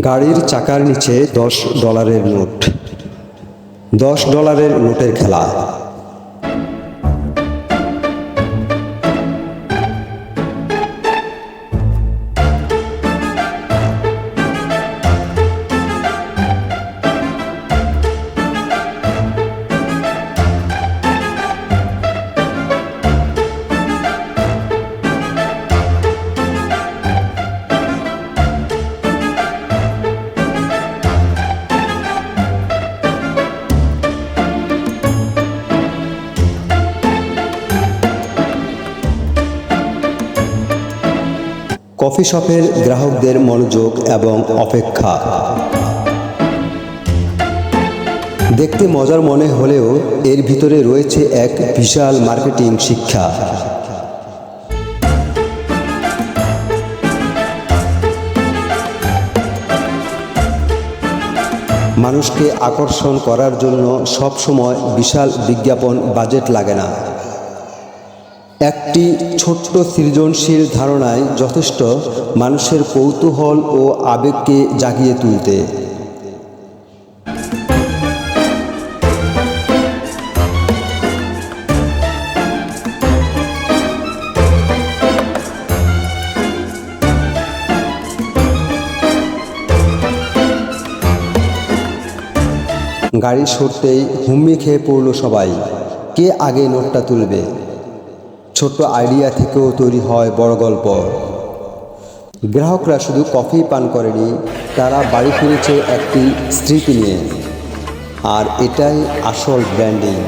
গাড়ির চাকার নিচে দশ ডলারের নোট। দশ ডলারের নোটের খেলা। কফি শপের গ্রাহকদের মনোযোগ এবং অপেক্ষা। দেখতে মজার মনে হলেও এর ভিতরে রয়েছে এক বিশাল মার্কেটিং শিক্ষা। মানুষকে আকর্ষণ করার জন্য সবসময় বিশাল বিজ্ঞাপন বাজেট লাগে না। একটি ছোট্ট সৃজনশীল ধারণায় যথেষ্ট মানুষের কৌতূহল ও আবেগকে জাগিয়ে তুলতে। গাড়ি সরতেই হুম্মি খেয়ে পড়ল সবাই। কে আগে নোটটা তুলবে? ছোট্ট আইডিয়া থেকেও তৈরি হয় বড় গল্প। গ্রাহকরা শুধু কফি পান করেনি, তারা বাড়ি ফিরেছে একটি স্মৃতি নিয়ে। আর এটাই আসল ব্র্যান্ডিং